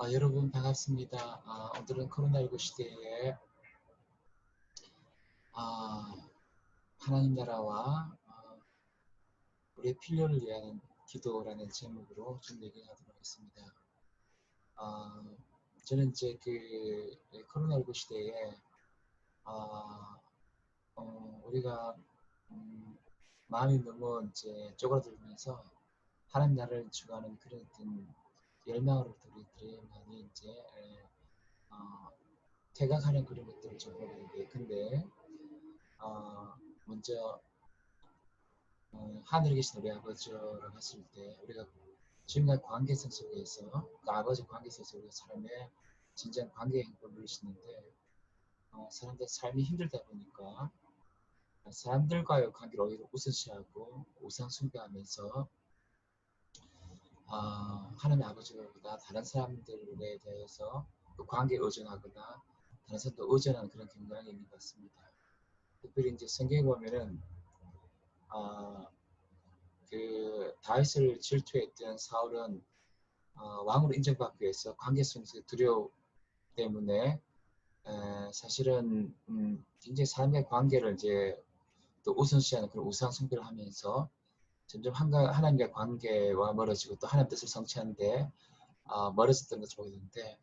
아, 여러분 반갑습니다. 아, 오늘은 코로나19 시대에 아, 하나님 나라와 아, 우리의 필요를 위한 기도라는 제목으로 좀 얘기하도록 하겠습니다. 아, 저는 이제 그 코로나19 시대에 아, 어, 우리가 음, 마음이 너무 이제 쪼그라들면서 하나님 나라를 주관하는 그런 어떤 열망으로부터 우리들이 많이 이제 어, 퇴각하는 그런 것들을 되는데 근데 어, 먼저 어, 하늘에 계신 우리 아버지라고 했을 때 우리가 지금까지 관계성 속에서 그 아버지 관계성 속에서 삶의 진정한 관계 행복을 누리시는데 어, 사람들 삶이 힘들다 보니까 사람들과의 관계를 오히려 우선시하고 우상 숭배하면서 아, 하나님 아버지보다 다른 사람들에 대해서 그 관계에 의존하거나 다른 사람도 의존하는 그런 경향이 있는 것 같습니다. 특별히 이제 성경에 보면은 아, 그 다윗을 질투했던 사울은 어, 왕으로 인정받기 위해서 관계 속에서 두려움 때문에 에, 사실은 음, 굉장히 삶의 관계를 이제 또 우선시하는 그런 우상 숭배를 하면서 점점 하나님과의 관계와 멀어지고 또 하나님 뜻을 성취하는데 어, 멀어졌던 것을 보게 되는데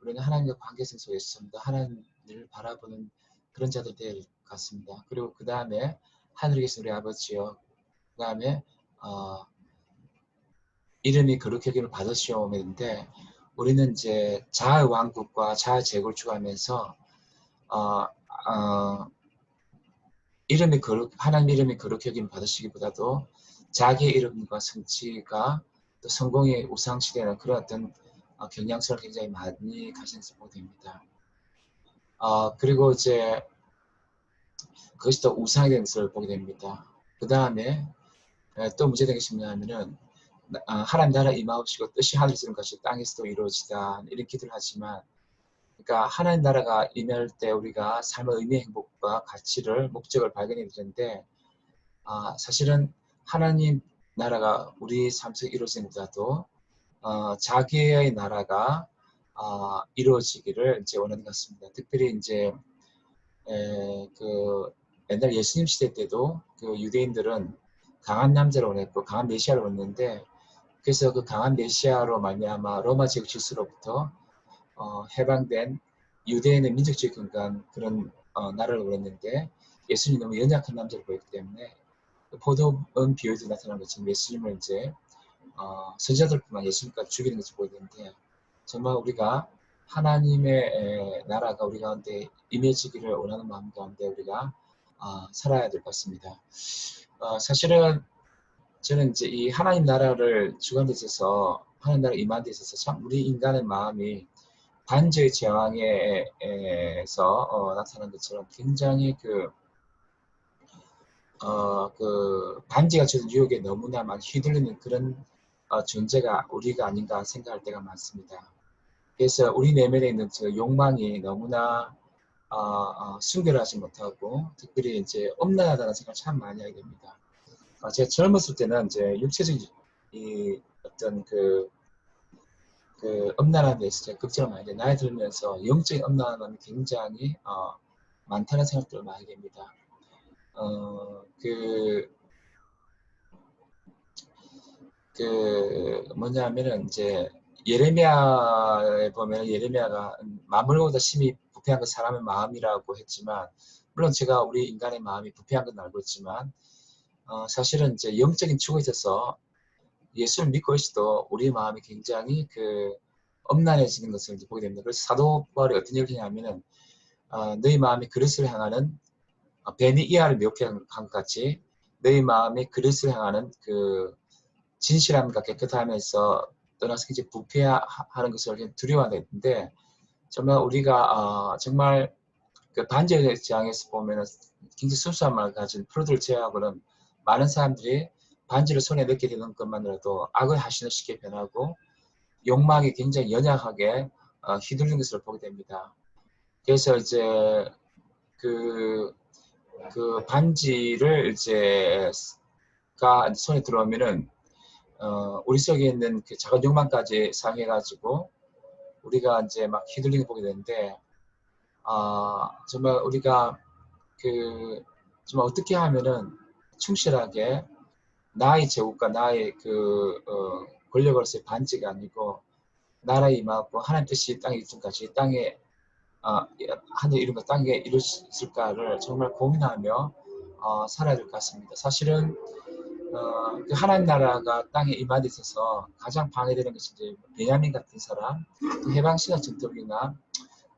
우리는 하나님과 관계성 속에서 좀 더 하나님을 바라보는 그런 자들 될 같습니다. 그리고 그 다음에 하늘에 계신 우리 아버지요. 그 다음에 어, 이름이 거룩히 여김을 받으시오는데 우리는 이제 자아 왕국과 자아 제국을 추구하면서 어, 어, 이름이 거룩 하나님 이름이 거룩히 여김을 받으시기보다도 자기 이름과 성취가 또 성공의 우상시대는 그런 어떤 어, 경향성을 굉장히 많이 가진 것을 보게 됩니다. 어, 그리고 이제 그것이 또 우상이 되는 것을 보게 됩니다. 그 다음에 또 문제된 것이 뭐냐면은 어, 하나님 나라 임하옵시고 뜻이 하늘에서 이룬 것이 땅에서도 이루어지다 이런 기도를 하지만 그러니까 하나님 나라가 임할 때 우리가 삶의 의미, 행복과 가치를 목적을 발견해야 되는데 아, 사실은 하나님 나라가 우리 삶 속에 이루어지는 것보다도 어, 자기의 나라가 어, 이루어지기를 이제 원하는 것 같습니다. 특별히 이제 에, 그 옛날 예수님 시대 때도 그 유대인들은 강한 남자를 원했고 강한 메시아를 원했는데 그래서 그 강한 메시아로 말미암아 로마 제국 질서로부터 어, 해방된 유대인의 민족주의 근간 그런 어, 나라를 원했는데 예수님이 너무 연약한 남자를 보였기 때문에 포도원 비유도 나타난 것처럼 예수님을 이제 어, 선지자들뿐만 예수님까지 죽이는 것을 보이는데 정말 우리가 하나님의 나라가 우리 가운데 임해지기를 원하는 마음 가운데 우리가 어, 살아야 될 것 같습니다. 어, 사실은 저는 이제 이 하나님 나라를 주관에 있어서 하나님 나라 임한 데 있어서 참 우리 인간의 마음이 반제의 제왕에서 어, 나타난 것처럼 굉장히 그 어, 그 반지가 젖은 유혹에 너무나 많이 휘둘리는 그런 어, 존재가 우리가 아닌가 생각할 때가 많습니다. 그래서 우리 내면에 있는 저 욕망이 너무나 어, 어, 순결하지 못하고 특별히 이제 엄난하다는 생각을 참 많이 하게 됩니다. 어, 제가 젊었을 때는 이제 육체적인 이 어떤 그, 그 대해서 제가 걱정을 많이 해요. 나이 들면서 영적인 엄난함이 굉장히 어, 많다는 생각들을 많이 됩니다. 어, 그, 그, 뭐냐면은 이제 예레미야에 보면 예레미야가 마물보다 심히 부패한 건 사람의 마음이라고 했지만 물론 제가 우리 인간의 마음이 부패한 건 알고 있지만 어, 사실은 이제 영적인 축에 있어서 예수를 믿고 있어도 우리 마음이 굉장히 그 엄난해지는 것을 보게 됩니다. 그래서 사도 바울이 어떤 얘기를 하냐면은 어, 너희 마음이 그릇을 향하는 어, 뱀이 이하를 미혹한 것 같이 너희 마음이 그릇을 향하는 그 진실함과 깨끗함에서 떠나서 이제 부패하는 것을 두려워하는데 정말 우리가 어, 정말 그 반지의 제에서 보면은 굉장히 순수한 말 가진 프로들 제외하고는 많은 사람들이 반지를 손에 넣게 되는 것만으로도 악의 하신을 쉽게 변하고 욕망이 굉장히 연약하게 어, 휘둘리는 것을 보게 됩니다. 그래서 이제 그 그 반지를 이제 가 손에 들어오면은 어, 우리 속에 있는 그 작은 욕망까지 상해가지고 우리가 이제 막 휘둘리게 보게 되는데 아 정말 우리가 그 정말 어떻게 하면은 충실하게 나의 제국과 나의 그 어, 권력으로서의 반지가 아니고 나라에 임하고 하나님 뜻이 땅에 이루까지 땅에 어, 하늘 이룬 것 땅에 이룰 수 있을까를 정말 고민하며 어, 살아야 될 것 같습니다. 사실은 어, 그 하나님 나라가 땅에 임하에 있어서 가장 방해되는 것이 이제 베냐민 같은 사람, 또 해방신학 전통이나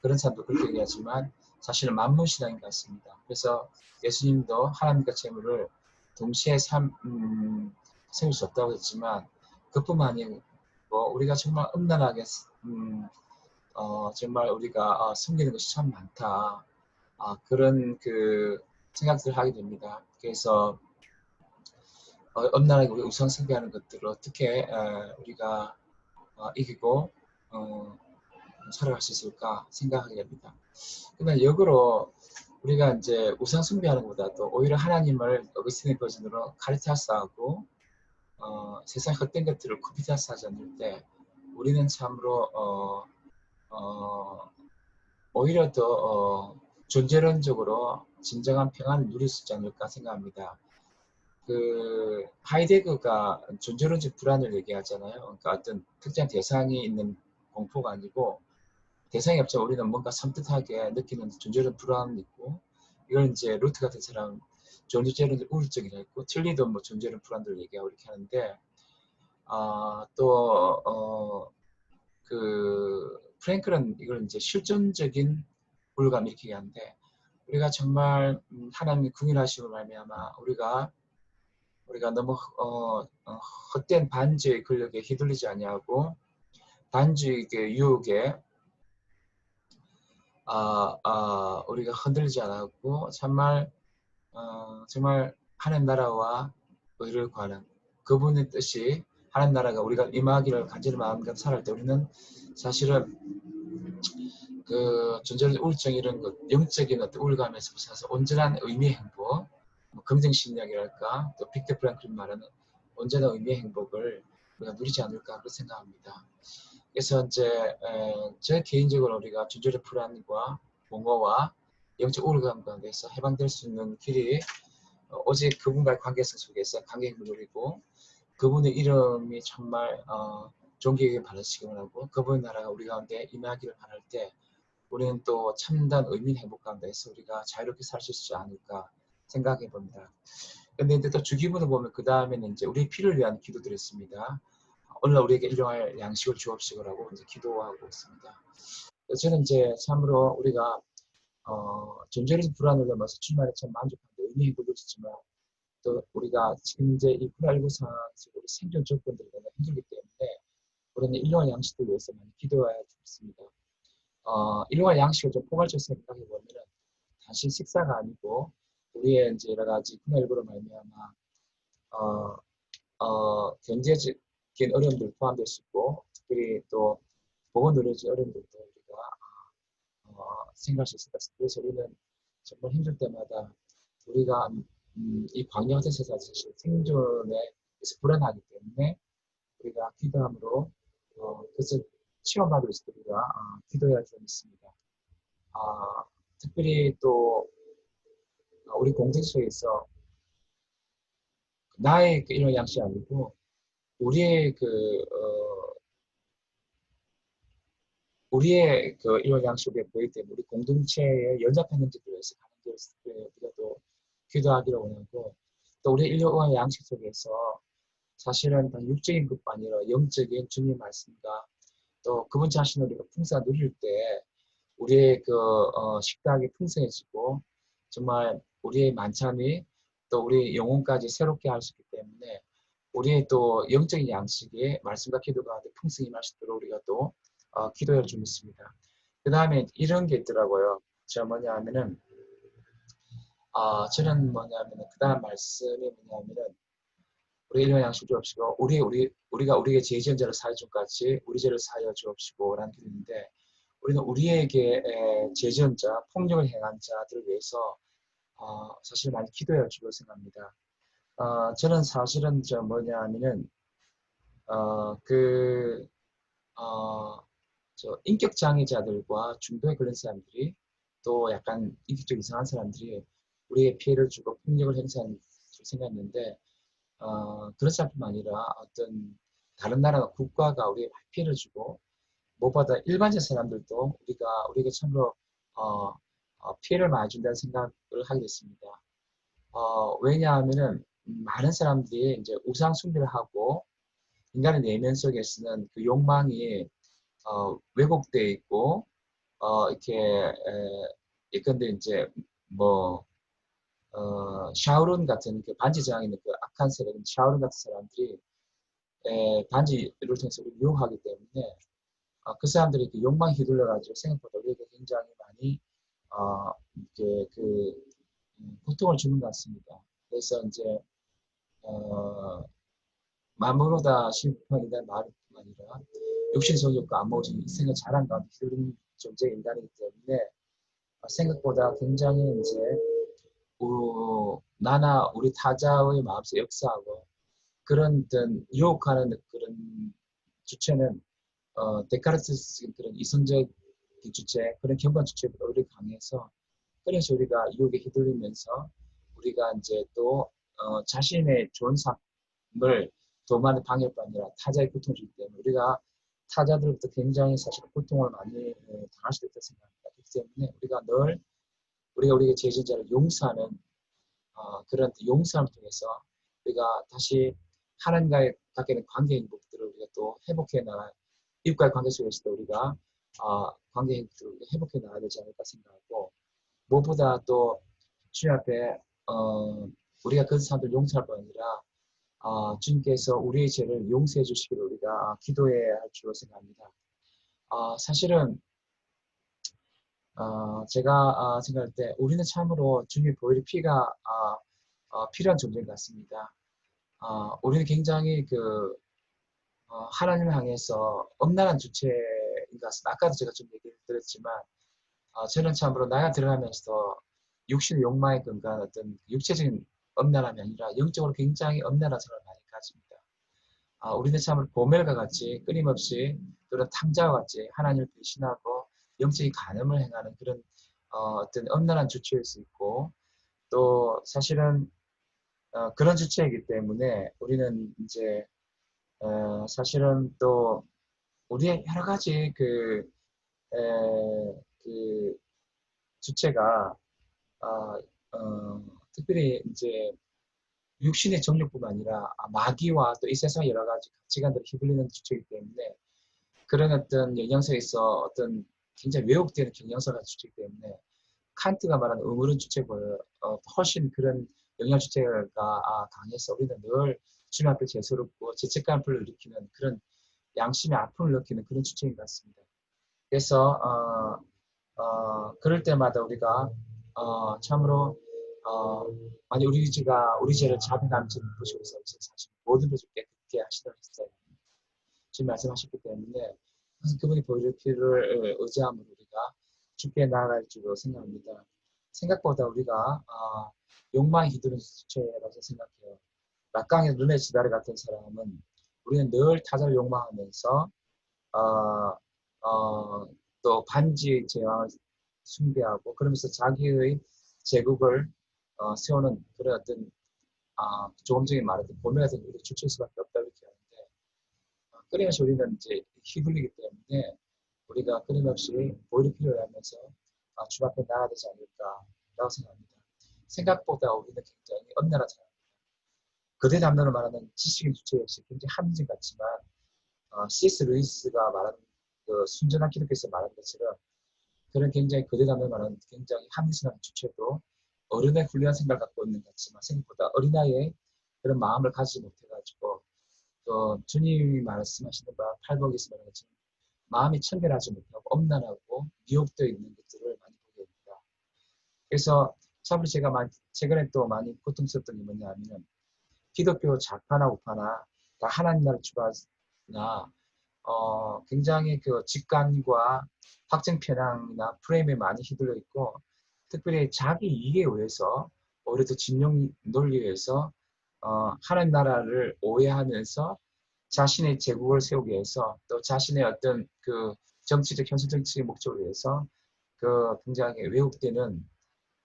그런 사람도 그렇게 얘기하지만 사실은 만문신앙인 것 같습니다. 그래서 예수님도 하나님과 재물을 동시에 삼, 음, 세울 수 없다고 했지만 그뿐만 아니고 우리가 정말 음란하게 음, 어, 정말 우리가 어, 숨기는 것이 참 많다. 아, 그런 그 생각들을 하게 됩니다. 그래서 어, 엄나라하게 우리 우상 숭배하는 것들을 어떻게 어, 우리가 어, 이기고 어, 살아갈 수 있을까 생각하게 됩니다. 그러면 역으로 우리가 이제 우상 숭배하는 것보다도 오히려 하나님을 어거스틴의 버전으로 카리타스하고 어, 세상 헛된 것들을 쿠피타스 하지 않을 때 우리는 참으로 어, 어, 오히려 더 어, 존재론적으로 진정한 평안을 누릴 수 있지 않을까 생각합니다. 그 하이데거가 존재론적 불안을 얘기하잖아요. 그러니까 어떤 특정 대상이 있는 공포가 아니고 대상이 없죠. 우리는 뭔가 섬뜩하게 느끼는 존재론 불안이 있고 이걸 이제 루트 같은 사람 존재론 우울증이라 했고 틀리도 뭐 존재론 불안들 얘기하고 이렇게 하는데 아, 또 어, 그 프랭클은 이걸 이제 실존적인 우울감 이렇게 얘기하는데 우리가 정말 음, 하나님의 궁일하심을 말미암아 우리가 우리가 너무 어, 어, 헛된 반지의 권력에 휘둘리지 아니하고 반지의 그 유혹에 아, 아, 우리가 흔들리지 않았고 정말 어, 정말 하나님 나라와 의를 구하는 그분의 뜻이 하나님 나라가 우리가 임하기를 간절히 마음과 살할 때 우리는 사실은 그 존재의 우울증 이런 것 영적인 어떤 우울감에서 벗어나서 온전한 의미의 행복 뭐 긍정심리학이랄까 또 빅터 프랑클린 말하는 온전한 의미의 행복을 우리가 누리지 않을까 그렇게 생각합니다. 그래서 이제 에, 제 개인적으로 우리가 존재의 불안과 공허와 영적 우울감 가운데서 해방될 수 있는 길이 어, 오직 그분과의 관계성 속에서 관계를 누리고 그분의 이름이 정말 어, 존귀하게 받으시기 원하고 그분의 나라가 우리 가운데 임하기를 바랄 때 우리는 또 의미 있는 행복 가운데서 우리가 자유롭게 살 수 있지 않을까 생각해 봅니다. 근데 이제 또 주기문을 보면 그 다음에는 이제 우리 피를 위한 기도드렸습니다. 오늘 우리에게 일용할 양식을 주옵시고 라고 이제 기도하고 있습니다. 저는 이제 참으로 우리가 어, 존재적 불안을 넘어서 주말에 참 만족하는데 의미 있고 그렇지만 또 우리가 지금 이제 이 코로나19 상황에서 우리 생존 조건들이 너무 힘들기 때문에 우리는 일용할 양식을 위해서 많이 기도해야 되겠습니다. 어, 일용할 양식을 좀 포괄적으로 생각해 보면은 단순 식사가 아니고 우리의 이제 여러 가지 코로나19로 말미암아 어, 어, 경제적인 어려움들 포함될 수 있고 특별히 또 보건 의료적 어려움들도 우리가 어, 생각할 수 있을 것 같습니다. 그래서 우리는 정말 힘들 때마다 우리가 음, 이 광야된 세상 사실 생존에 불안하기 때문에 우리가 기도함으로 어, 그것을 체험하기 위해서 우리가 어, 기도해야 좀 있습니다. 아, 특별히 또 우리 공동체에서 나의 그 이런 양식 아니고 우리의 그 어, 우리의 그 이런 양식에 보이기 때문에 우리 공동체의 연합한 형제들 위해서 가는 길을 우리가 또 기도하기를 원하고 또 우리 일용할 양식 속에서 사실은 단 육적인 것뿐 아니라 영적인 주님 말씀과 또 그분 자신을 우리가 풍성히 누릴 때 우리의 그 어, 식탁이 풍성해지고 정말 우리의 만찬이 또 우리 영혼까지 새롭게 할 수 있기 때문에 우리의 또 영적인 양식이 말씀과 기도가 풍성히 있도록 우리가 또 어, 기도해 주고 있습니다. 그 다음에 이런 게 있더라고요. 제가 뭐냐 하면은 아, 저는 뭐냐면은 그 다음 말씀이 뭐냐면은 우리 일용 양식 주옵시고 우리 우리 우리가 우리에게 제지연자를 사해 준 같이 우리 죄를 사하여 주옵시고라는 뜻인데 우리는 우리에게 제지연자 폭력을 행한 자들을 위해서 어, 사실 많이 기도해야 주고 생각합니다. 어, 저는 사실은 저 뭐냐면은 어, 그 어, 저 인격 장애자들과 중도에 걸린 사람들이 또 약간 인격적 이상한 사람들이 우리의 피해를 주고 폭력을 행사하는 생각했는데 어, 그런 사람뿐만 아니라 어떤 다른 나라 국가가 우리의 피해를 주고 무엇보다 일반적 사람들도 우리가 우리에게 참으로 어, 어, 피해를 많이 준다는 생각을 하게 됐습니다. 어, 왜냐하면은 많은 사람들이 이제 우상 숭배를 하고 인간의 내면 속에서는 그 욕망이 어, 왜곡되어 있고 어, 이렇게 에, 예컨대 이제 뭐 어, 샤오룬 같은 그 반지 저항 있는 그 악한 세력, 샤오룬 같은 사람들이 에, 반지를 통해서 유혹하기 때문에 어, 그 사람들이 그 욕망 휘둘러가지고 생각보다 우리에게 굉장히 많이 어, 이렇게 그 음, 고통을 주는 것 같습니다. 그래서 이제 어, 마음으로다 심판이다 말뿐 아니라 육신 성욕과 안모진 생을 잘한 가운데 휘둘리는 존재 인간이기 때문에 어, 생각보다 굉장히 이제 우, 나나 우리 타자의 마음속 역사하고 그런 어떤 유혹하는 그런 주체는 어, 데카르트 그런 이성적 주체 그런 경관 주체보다 오히려 강해서 그래서 우리가 유혹에 휘둘리면서 우리가 이제 또 어, 자신의 좋은 삶을 도만의 방해가 아니라 타자의 고통을 주기 때문에 우리가 타자들부터 굉장히 사실 고통을 많이 어, 당할 수도 있다고 생각합니다. 그렇기 때문에 우리가 늘 우리가 우리의 제전자를 용서하는 어, 그런 용서함을 통해서 우리가 다시 하나님과의 갖게 관계 행복들을 우리가 또 회복해 나가 이웃과의 관계 속에서도 우리가 어, 관계 행복들을 회복해 나가야 되지 않을까 생각하고 무엇보다 또 주님 앞에 어, 우리가 그 사람들 용서할 뿐 아니라 어, 주님께서 우리의 죄를 용서해 주시기를 우리가 기도해야 할 줄로 생각합니다. 어, 사실은 어, 제가 어, 생각할 때 우리는 참으로 주님의 보혈의 피가 어, 어, 필요한 존재인 것 같습니다. 어, 우리는 굉장히 그 어, 하나님을 향해서 엄란한 주체인 것 같습니다. 아까도 제가 좀 얘기를 드렸지만 어, 저는 참으로 나이가 들어가면서 육신의 욕망에 근거한 어떤 육체적인 엄란함이 아니라 영적으로 굉장히 엄란한 생각을 많이 가집니다. 아, 우리는 참으로 보멜과 같이 끊임없이 그런 탕자와 같이 하나님을 배신하고 영적인 간음을 행하는 그런 어, 떤 엄란한 주체일 수 있고 또 사실은 어, 그런 주체이기 때문에 우리는 이제 어, 사실은 또 우리의 여러 가지 그, 에, 그 주체가 어, 어, 특별히 이제 육신의 정욕뿐만 아니라 마귀와 또 이 세상 여러 가지 가치관들을 휘둘리는 주체이기 때문에 그런 어떤 영향성에서 어떤 굉장히 왜곡되는 경향성을 주체이기 때문에 칸트가 말하는 의무른 주체보다 어, 훨씬 그런 영향 주체가 아, 강해서 우리는 늘 주님 앞에 죄스럽고 죄책감을 일으키는 그런 양심의 아픔을 느끼는 그런 주체인 것 같습니다. 그래서 어, 어, 그럴 때마다 우리가 어, 참으로 어, 만약 우리 지가 우리 죄를 자비감지 보시고서 사실 모든 것을 깨끗게 하시도록 했어요. 지금 말씀하셨기 때문에 그분이 보여줄 피를 의지함으로 우리가 죽게 나아갈 줄로 생각합니다. 생각보다 우리가 어, 욕망이 휘두른 주체라고 생각해요. 막강의 눈에 지다리 같은 사람은 우리는 늘 타자를 욕망하면서 어, 어, 또 반지 제왕을 숭배하고 그러면서 자기의 제국을 어, 세우는 그런 어떤 아, 조금전에 말했던 보면 같은 일이 주칠 수밖에 없다 끊임없이 우리는 이제 휘둘리기 때문에 우리가 끊임없이 보일이 필요하면서 아, 주 앞에 나아야 되지 않을까라고 생각합니다. 생각보다 우리는 굉장히 엄연하잖아요. 거대 담론을 말하는 지식인 주체 역시 굉장히 합리적 같지만 어, C.S. 루이스가 말하는 그 순전한 기독교에서 말하는 것처럼 그런 굉장히 거대 담론을 말하는 굉장히 합리성한 주체도 어른의 훌륭한 생각을 갖고 있는 것 같지만 생각보다 어린아이의 그런 마음을 가지지 못해가지고 또 주님이 말씀하시는 바 팔복에서 말하는 마음이 청결하지 못하고 엄난하고 미혹되어 있는 것들을 많이 보게 됩니다. 그래서 참으로 제가 많이, 최근에 또 많이 고통스럽던 게 뭐냐 하면 기독교 좌파나 우파나 다 하나님 나라를 추구하나 어, 굉장히 그 직관과 확증 편향이나 프레임에 많이 휘둘려 있고 특별히 자기 이익에 의해서 오히려 더 진영 논리에 의해서 어, 하나님 나라를 오해하면서 자신의 제국을 세우기 위해서 또 자신의 어떤 그 정치적 현실 정치의 목적을 위해서 그 굉장히 왜곡되는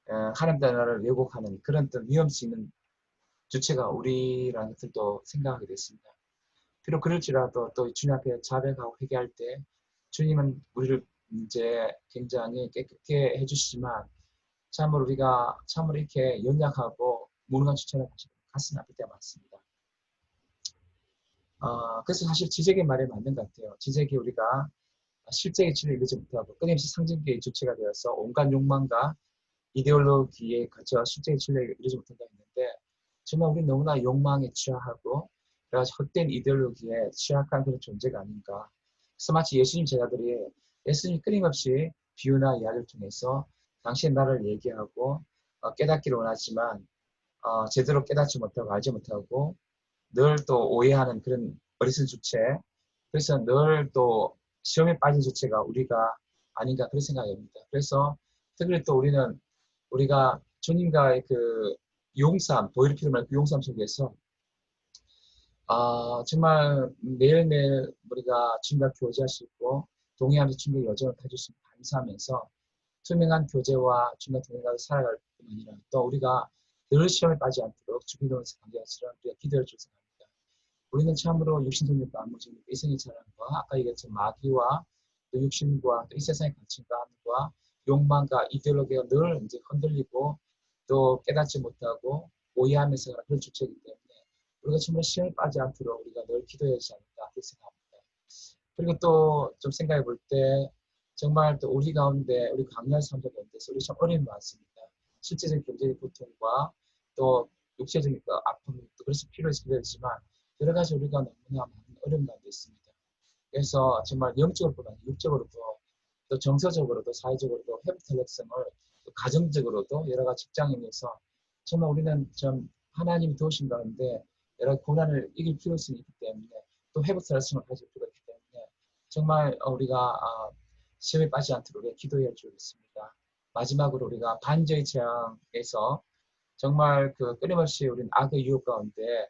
에, 하나님 나라를 왜곡하는 그런 어떤 위험성 있는 주체가 우리라는 것들도 생각하게 됐습니다. 비록 그럴지라도 또 주님 앞에 자백하고 회개할 때 주님은 우리를 이제 굉장히 깨끗게 해주시지만 참으로 우리가 참으로 이렇게 연약하고 무능한 주체를 가슴 아플 때가 많습니다. 어, 그래서 사실 지적의 말이 맞는 것 같아요. 지적이 우리가 실제의 진을 이루지 못하고 끊임없이 상징계의 주체가 되어서 온갖 욕망과 이데올로기에 갇혀 실제의 진리를 이루지 못한다 했는데 정말 우리 너무나 욕망에 취하고 여러 헛된 이데올로기에 취약한 그런 존재가 아닌가. 그래서 마치 예수님 제자들이 예수님이 끊임없이 비유나 이야기를 통해서 당신의 나를 얘기하고 어, 깨닫기를 원하지만 어, 제대로 깨닫지 못하고 알지 못하고 늘 또 오해하는 그런 어리석은 주체 그래서 늘 또 시험에 빠진 주체가 우리가 아닌가 그런 생각이 듭니다. 그래서 특별히 또 우리는 우리가 주님과의 그 용삼, 보이를 필요 말고 용삼 속에서 아, 정말 매일매일 우리가 주님과 교제할 수 있고 동행하면서 주님의 여정을 가질 수 있는 감사하면서 투명한 교제와 주님과 동행하며 살아갈 뿐 아니라 또 우리가 늘 시험에 빠지지 않도록 주기도원에서 관계하시라 우리가 기도해 줄 생각합니다. 우리는 참으로 육신성욕과 안무적인 이성의 자랑과 아까 얘기했던 마귀와 또 육신과 또 이 세상의 가치관과 욕망과 이데올로기가 늘 이제 흔들리고 또 깨닫지 못하고 오해하면서 그런 주체이기 때문에 우리가 정말 시험에 빠지지 않도록 우리가 늘 기도해야 하지 않을까 그렇게 생각합니다. 그리고 또 좀 생각해 볼 때 정말 또 우리 가운데 우리 강렬 사람들 가운데서 우리 참 어려움이 많습니다. 실제적인 경제적 고통과 또 육체적인 그 아픔 또 그래서 필요해서 그랬지만 여러 가지 우리가 너무나 많은 어려움 가운데 있습니다. 그래서 정말 영적으로보다 육적으로도 또 정서적으로도 사회적으로도 또 가정적으로도 여러 가지 직장인에서 정말 우리는 좀 하나님이 도우신 가운데 여러 고난을 이길 필요성이 있기 때문에 또 탄력성을 가질 필요가 있기 때문에 정말 우리가 아, 시험에 빠지지 않도록 기도해야 주겠습니다. 마지막으로 우리가 반저의 재앙에서 정말 그 끊임없이 우리는 악의 유혹 가운데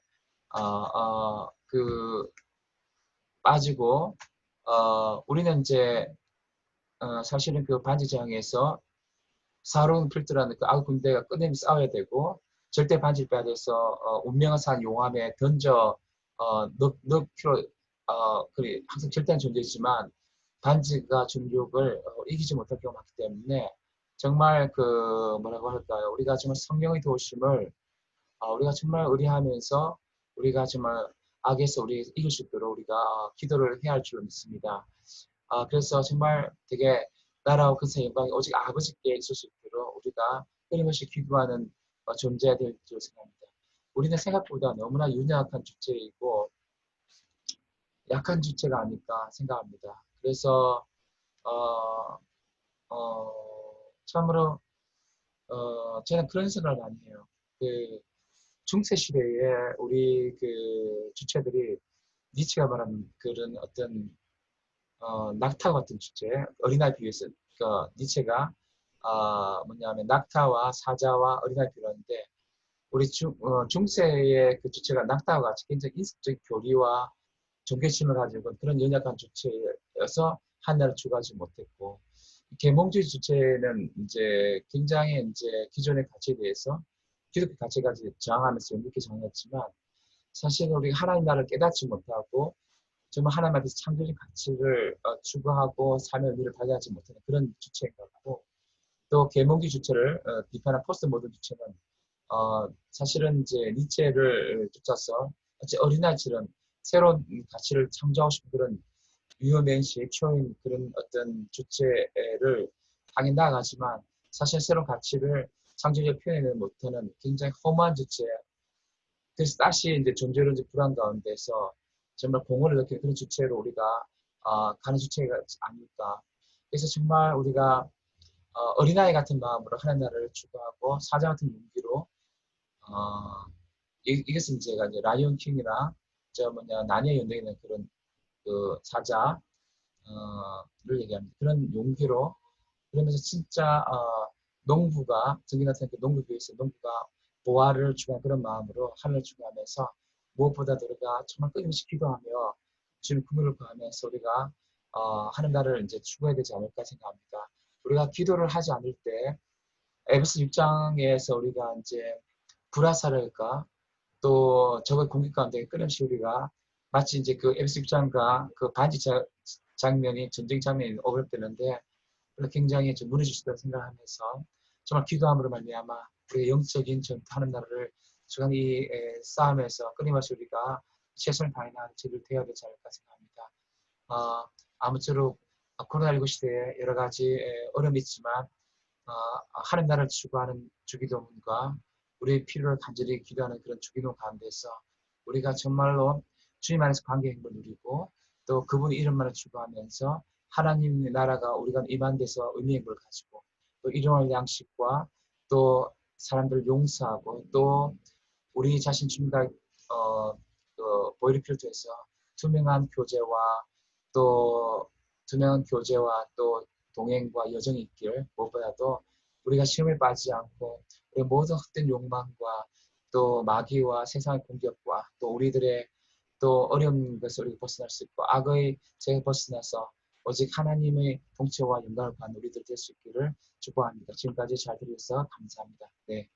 어, 어, 그 빠지고 어, 우리는 이제 어, 사실은 그 반지 재앙에서 사로운 필드라는 그 악의 군대가 끊임없이 싸워야 되고 절대 반지를 빼야 돼서 어, 운명의 산 용암에 던져 어, 넣, 넣기로 어, 그리 항상 절대한 존재이지만 반지가 중력을 어, 이기지 못할 경우가 많기 때문에 정말 그 뭐라고 할까요? 우리가 정말 성령의 도우심을 어, 우리가 정말 의리하면서 우리가 정말 악에서 우리 이길 수 있도록 우리가 어, 기도를 해야 할 줄 믿습니다. 어, 그래서 정말 되게 나라와 근세 영광이 오직 아버지께 있을 수 있도록 우리가 끊임없이 기도하는 어, 존재가 될 줄 생각합니다. 우리는 생각보다 너무나 윤약한 주체이고 약한 주체가 아닐까 생각합니다. 그래서 어, 어, 참으로 어, 저는 그런 생각을 많이 해요. 그 중세 시대에 우리 그 주체들이 니체가 말하는 그런 어떤 어, 낙타 같은 주체 어린아이 비유해서 그 니체가 어, 뭐냐면 낙타와 사자와 어린아이 비유하는데 우리 중, 어, 중세의 그 주체가 낙타와 같이 굉장히 인식적 교리와 종교심을 가지고 그런 연약한 주체여서 하나를 추구하지 못했고 계몽주의 주체는 이제 굉장히 이제 기존의 가치에 대해서 기독교 가치까지 저항하면서 연극히 저항했지만 사실 우리 하나님 나라를 깨닫지 못하고 정말 하나님 앞에서 창조적 가치를 어, 추구하고 삶의 의미를 발견하지 못하는 그런 주체인 것 같고 또 계몽주의 주체를 어, 비판한 포스트 모던 주체는 어, 사실은 이제 니체를 쫓아서 어린아이처럼 새로운 가치를 창조하고 싶은 그런 위험행시의 초인 그런 어떤 주체를 향해 나아가지만 사실 새로운 가치를 창조적 표현을 못하는 굉장히 허무한 주체. 그래서 다시 이제 이제 불안 가운데서 정말 공허를 느끼는 그런 주체로 우리가 어, 가는 주체가 아닐까. 그래서 정말 우리가 어, 린아이 같은 마음으로 하나님 나라를 추구하고 사자 같은 용기로 어, 이, 이것은 제가 이제 라이온 킹이나 저 뭐냐 난의 연동에 있는 그런 그 사자를 얘기합니다. 그런 용기로 그러면서 진짜 어, 농부가 정기 같은 그 농부교에서 농부가 보화를 추구한 그런 마음으로 하늘을 추구하면서 무엇보다도 우리가 정말 끊임없이 기도하며 주님 구원을 구하면서 우리가 어, 하는 날을 이제 추구해야 되지 않을까 생각합니다. 우리가 기도를 하지 않을 때 에베소 6장에서 우리가 이제 불화살을까 또 적의 공격 가운데 끊임없이 우리가 마치 이제 그 에베소 6장과 그 반지 자, 장면이 전쟁 장면이 어렵되는데 굉장히 좀 있다고 생각하면서 정말 기도함으로 말미암아 우리의 영적인 전투하는 나라를 주간 이 싸움에서 끊임없이 우리가 최선을 다해나가는 제를 되어야 되지 않을까 생각합니다. 어, 아무쪼록 코로나19 시대에 여러 가지 어려움이 있지만 어, 하는 나라를 추구하는 주기도문과 우리의 필요를 간절히 기도하는 그런 주기도 가운데서 우리가 정말로 주님 안에서 관계 행복을 누리고 또 그분 이름만을 추구하면서 하나님의 나라가 우리가 임한 데서 의미 행복을 가지고 또 일용할 양식과 또 사람들 용서하고 또 우리 자신 주님과 어, 그 보이를 필두해서 투명한 교제와 또 투명한 교제와 또 동행과 여정이 있길 무엇보다도 우리가 시험에 빠지지 않고 우리 모든 헛된 욕망과 또 마귀와 세상의 공격과 또 우리들의 또 어려운 것을 벗어날 수 있고 악의 죄에 벗어나서 오직 하나님의 통치와 영광을 받는 우리들 될 수 있기를 축복합니다. 지금까지 잘 들으셔서 감사합니다. 네.